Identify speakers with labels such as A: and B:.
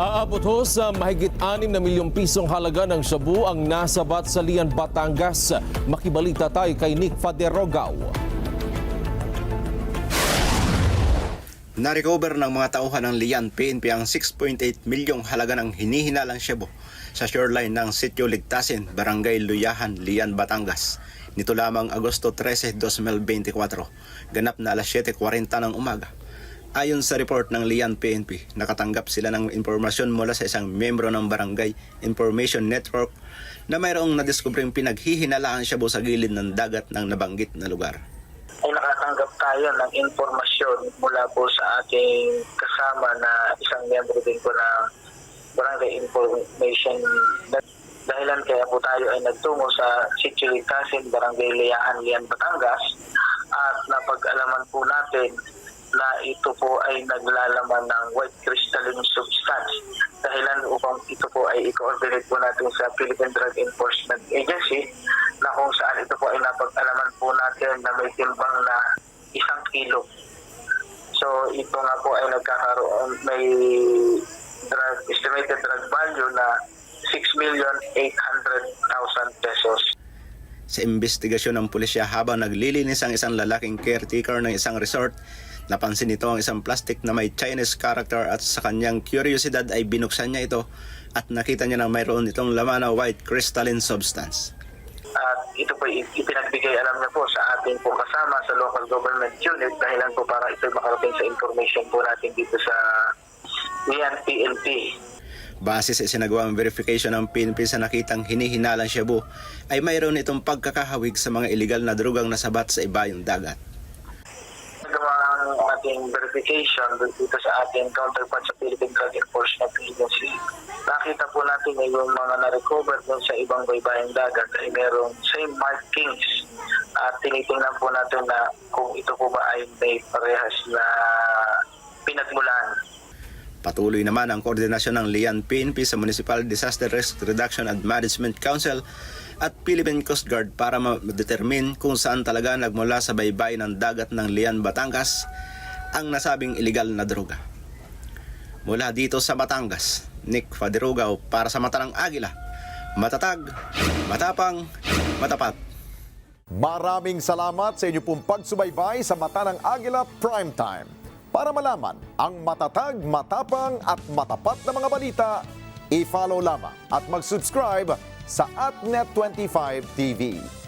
A: Aabot ho sa mahigit 6 na milyong pisong halaga ng shabu ang nasabat sa Lian, Batangas. Makibalita tayo kay Nick Faderogao.
B: Na-recover ng mga tauhan ng Lian PNP ang 6.8 milyong halaga ng hinihinalang shabu sa shoreline ng Sitio Ligtasin, Barangay Luyahan, Lian, Batangas. Nito lamang Agosto 13, 2024, ganap na alas 7.40 ng umaga. Ayon sa report ng Lian PNP, nakatanggap sila ng impormasyon mula sa isang membro ng Barangay Information Network na mayroong nadiskubring pinaghihinalaan shabu sa gilid ng dagat ng nabanggit na lugar.
C: ay nakatanggap tayo ng informasyon mula po sa ating kasama na isang miyembro din po ng Barangay Information dahilan kaya po tayo ay nagtungo sa Sitio Ligtasin, Barangay Liaan, Lian, Batangas at napag-alaman po natin na ito po ay naglalaman ng white crystalline substance dahilan upang ito po ay i-coordinate po natin sa Philippine Drug Enforcement Agency na kung saan ito po ay napag-alaman po natin na may timbang na isang kilo. So ito nga po ay nagkakaroon, may drug, estimated drug value na 6,800,000 pesos.
B: Sa investigasyon ng pulisya habang naglilinis ang isang lalaking caretaker ng isang resort, napansin nito ang isang plastic na may Chinese character at sa kanyang curiosidad ay binuksan niya ito at nakita niya na mayroon itong laman na white crystalline substance.
C: At ito po ipinagbigay alam niya po sa ating po kasama sa local government unit dahilan po para ito makarating sa information po natin dito sa Nian.
B: Base sa isinagawang verification ng PNP sa nakitang hinihinalang shabu, ay mayroon itong pagkakahawig sa mga illegal na drugang nasabat sa ibayong dagat.
C: Ating verification dito sa ating counterpart sa Philippine Drug Enforcement Agency. Nakita po natin na yung mga na-recover dun sa ibang baybayang dagat ay merong same markings. At tinitingnan po natin na kung ito po ba ay may parehas na pinagmulan.
B: Patuloy naman ang koordinasyon ng Lian PNP sa Municipal Disaster Risk Reduction and Management Council at Philippine Coast Guard para ma-determine kung saan talaga nagmula sa baybay ng dagat ng Lian, Batangas ang nasabing illegal na droga. Mula dito sa Batangas, Nick Faderugao para sa Mata ng Agila. Matatag, matapang, matapat.
D: Maraming salamat sa inyo pong pagsubaybay sa Mata Agila Primetime. Para malaman ang matatag, matapang at matapat na mga balita, i-follow lamang at mag-subscribe sa AtNet25 TV.